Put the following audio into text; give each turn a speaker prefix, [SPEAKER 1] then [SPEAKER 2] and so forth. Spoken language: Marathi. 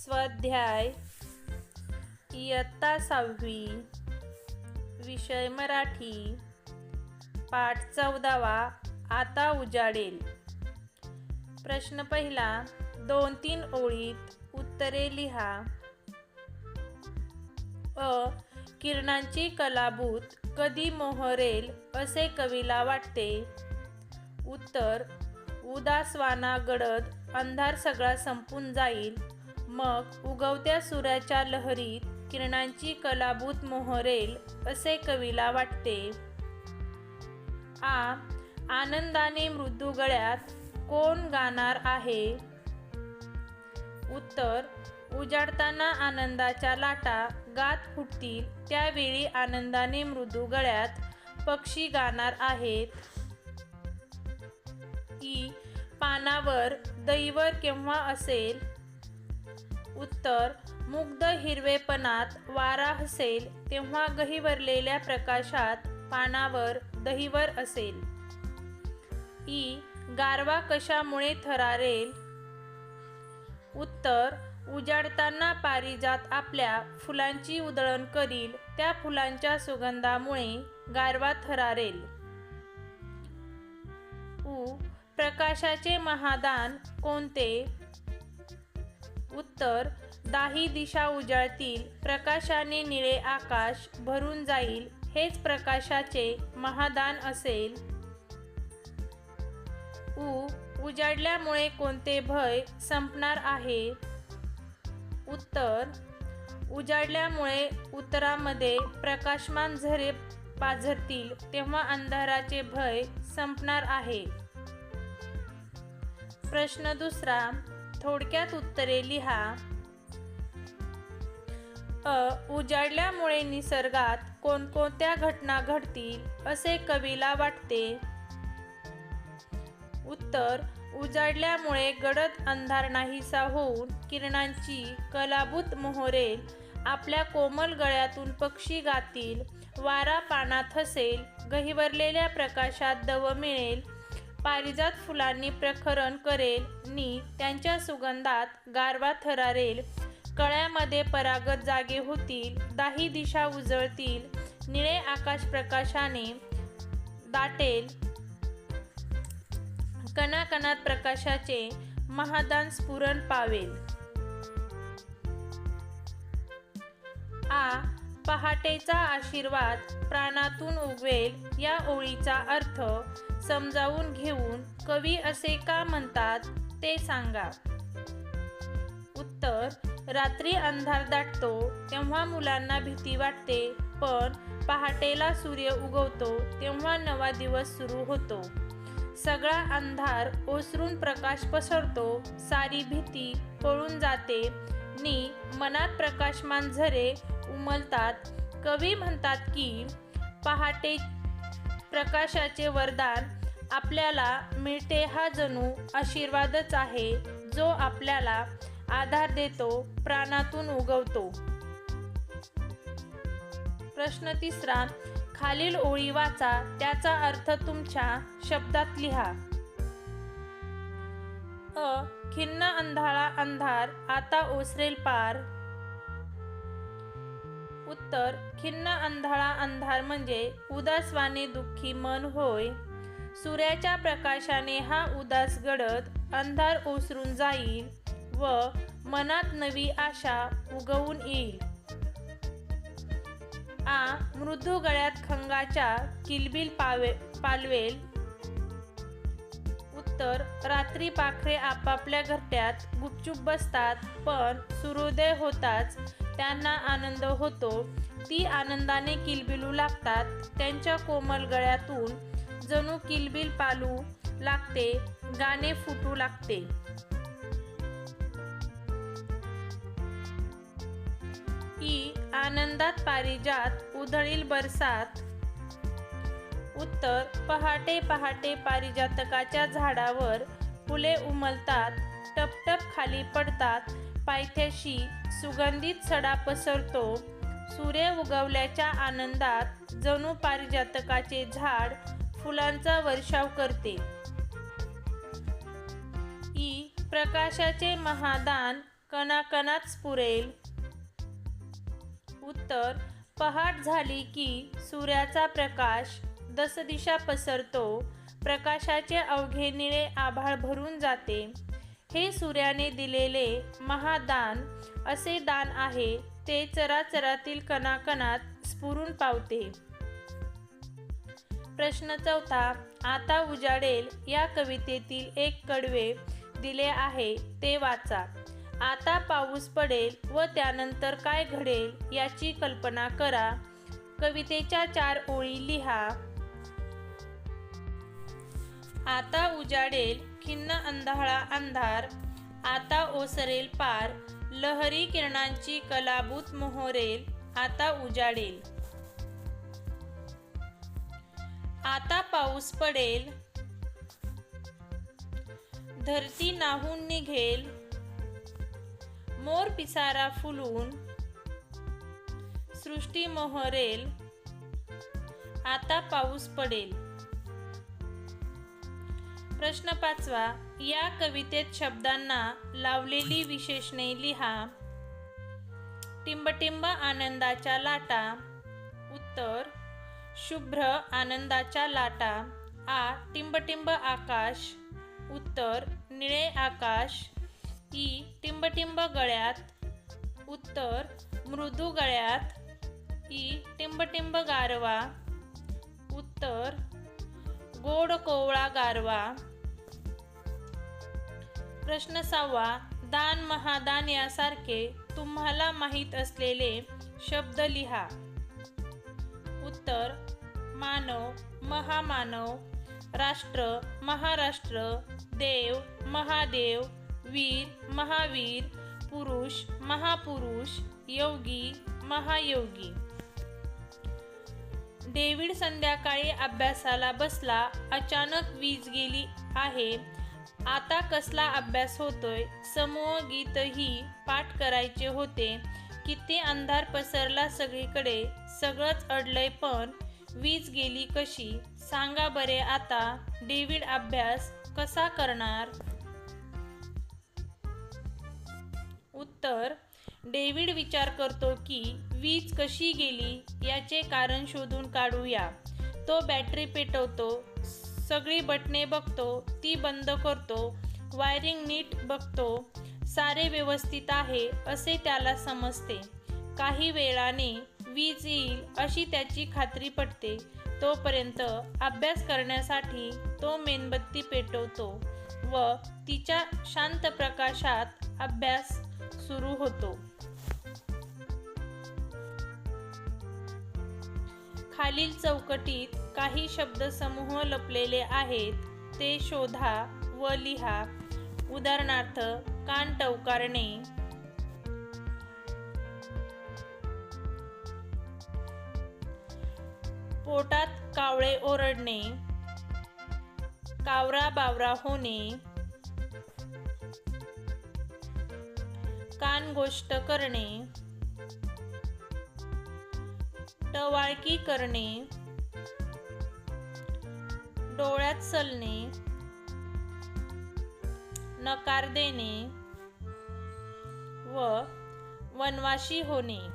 [SPEAKER 1] स्वाध्याय इयत्ता सहावी विषय मराठी पाठ चौदावा आता उजाडेल. प्रश्न पहिला दोन तीन ओळीत उत्तरे लिहा. अ. किरणांची कलाभूत कधी मोहरेल असे कवीला वाटते. उत्तर उदासवाना गडद अंधार सगळा संपून जाईल. मग उगवत्या सूर्याच्या लहरीत किरणांची कलाभूत मोहरेल असे कवीला वाटते. आ आनंदाने मृदू गळ्यात कोण गाणार आहे? उत्तर उजाडताना आनंदाच्या लाटा गात फुटतील त्यावेळी आनंदाने मृदू गळ्यात पक्षी गाणार आहेत. ई पानावर दैवर केव्हा असेल? उत्तर मुग्ध हिरवेपणात वारा हसेल तेव्हा गहिवरलेल्या प्रकाशात पानावर दहिवर असेल. ई गारवा कशामुळे थरारेल? उत्तर उजाडताना पारिजात आपल्या फुलांची उधळण करील त्या फुलांच्या सुगंधामुळे गारवा थरारेल. उ प्रकाशाचे महादान कोणते? उत्तर दाही दिशा उजाळतील प्रकाशाने निळे आकाश भरून जाईल हेच प्रकाशाचे महादान असेल. उ उजाडल्यामुळे कोणते भय संपणार आहे? उत्तर उजाडल्यामुळे उत्तरामध्ये प्रकाशमान झरे पाझरतील तेव्हा अंधाराचे भय संपणार आहे. प्रश्न दुसरा थोडक्यात उत्तरे लिहा. अ उजाडल्यामुळे निसर्गात कोणकोणत्या घटना घडतील असे कवीला वाटते. उत्तर उजाडल्यामुळे गडद अंधार नाहीसा होऊन किरणांची कलाभूत मोहरेल आपल्या कोमल गळ्यातून पक्षी गातील वारा पानात हसेल गहिवरलेल्या प्रकाशात दव मिळेल पारिजात फुलांनी प्रखरण करेल नी त्यांच्या सुगंधात गारवा थरारेल. कळ्यामध्ये परागत जागे होतील दाही दिशा उजळतील निळे आकाश प्रकाशाने दाटेल. कणाकणात प्रकाशाचे महादान स्फुरण पावेल. आ पहाटेचा आशीर्वाद प्राणातून उगवेल या ओळीचा अर्थ समजावून घेऊन कवी असे का म्हणतात ते सांगा. उत्तर रात्री अंधार दाटतो तेव्हा मुलांना भीती वाटते पण पहाटेला सूर्य उगवतो तेव्हा नवा दिवस सुरू होतो. सगळा अंधार ओसरून प्रकाश पसरतो सारी भीती पळून जाते नि मनात प्रकाशमान झरे उमलतात. कवी म्हणतात की पहाटे प्रकाशाचे वरदान आपल्याला मिळते हा जणू आशीर्वादच आहे जो आपल्याला आधार देतो प्राणातून उगवतो. प्रश्न तिसरा खालील ओळी वाचा त्याचा अर्थ तुमच्या शब्दात लिहा. अ खिन्न अंधाळा अंधार आता ओसरेल पार तर खिन्न अंधाळा अंधार म्हणजे उदासवाने दुःखी मन होय. सूर्याच्या प्रकाशाने हा उदास गडद अंधार ओसरून जाईल व मनात नवी आशा उगवून येईल. आ मृदू गळ्यात खंगाच्या किलबिल पावे पालवेल. उत्तर रात्री पाखरे आपापल्या घरट्यात गुपचूप बसतात पण सूर्योदय होताच त्यांना आनंद होतो. ती आनंदाने किलबिलू लागतात. त्यांच्या कोमल गळ्यातून जणू किलबिल पालू लागते गाणे फुटू लागते. ई आनंदात पारिजात उधळील बरसात. उत्तर पहाटे पहाटे पारिजातकाच्या झाडावर फुले उमलतात टपटप खाली पडतात. पायथ्याशी सुगंधित सडा पसरतो. सूर्य उगवल्याच्या आनंदात जणू पारिजातकाचे झाड फुलांचा वर्षाव करते. ई प्रकाशाचे महादान कणाकणात स्फुरेल उत्तर पहाट झाली की सूर्याचा प्रकाश दसदिशा पसरतो प्रकाशाचे अवघे निळे आभाळ भरून जाते. हे सूर्याने दिलेले महादान असे दान आहे ते चराचरातील कणाकणात स्फुरून पावते. प्रश्न चौथा आता उजाडेल या कवितेतील एक कडवे दिले आहे ते वाचा. आता पाऊस पडेल व त्यानंतर काय घडेल याची कल्पना करा. कवितेच्या चार ओळी लिहा. आता उजाडेल खिन्न अंधाळा अंधार आता ओसरेल पार लहरी किरणांची कलाभूत मोहरेल आता उजाडेल. आता पाऊस पडेल. धरती नाहून निघेल. मोर पिसारा फुलून सृष्टी मोहरेल. आता पाऊस पडेल. प्रश्न पाचवा. या कवितेत शब्दांना लावलेली विशेषणे लिहा. टिंबटिंब आनंदाच्या लाटा. उत्तर शुभ्र आनंदाच्या लाटा. आ टिंबटिंब आकाश. उत्तर निळे आकाश. ई टिंबटिंब गळ्यात. उत्तर मृदू गळ्यात. ई टिंबटिंब गारवा. उत्तर गोड कोवळा गारवा. प्रश्न सहावा दान महादान यासारखे तुम्हाला माहीत असलेले शब्द लिहा. उत्तर मानव महामानव राष्ट्र महाराष्ट्र देव महादेव वीर महावीर पुरुष महापुरुष योगी महायोगी. डेव्हिड संध्याकाळी अभ्यासाला बसला अचानक वीज गेली आहे. आता कसला अभ्यास होतोय? समूह गीतही पाठ करायचे होते. किती अंधार पसरला सगळीकडे. सगळंच अडलंय पण. वीज गेली कशी? सांगा बरे आता. डेव्हिड अभ्यास कसा करणार? उत्तर. डेव्हिड विचार करतो की वीज कशी गेली? याचे कारण शोधून काढूया. तो बॅटरी पेटवतो. सगळी बटणे बघतो ती बंद करतो वायरिंग नीट बघतो सारे व्यवस्थित आहे असे त्याला समजते. काही वेळाने वीज येईल अशी त्याची खात्री पटते. तोपर्यंत अभ्यास करण्यासाठी तो मेणबत्ती पेटवतो व तिच्या शांत प्रकाशात अभ्यास सुरू होतो. खालील चौकटीत काही शब्दसमूह लपलेले आहेत. ते शोधा व लिहा. उदाहरणार्थ कान टवकारणे. पोटात कावळे ओरडणे. कावरा बावरा होणे. कान गोष्ट करणे. टवाळकी करणे डोळ्यात चलणे नकार देणे व वनवाशी होणे.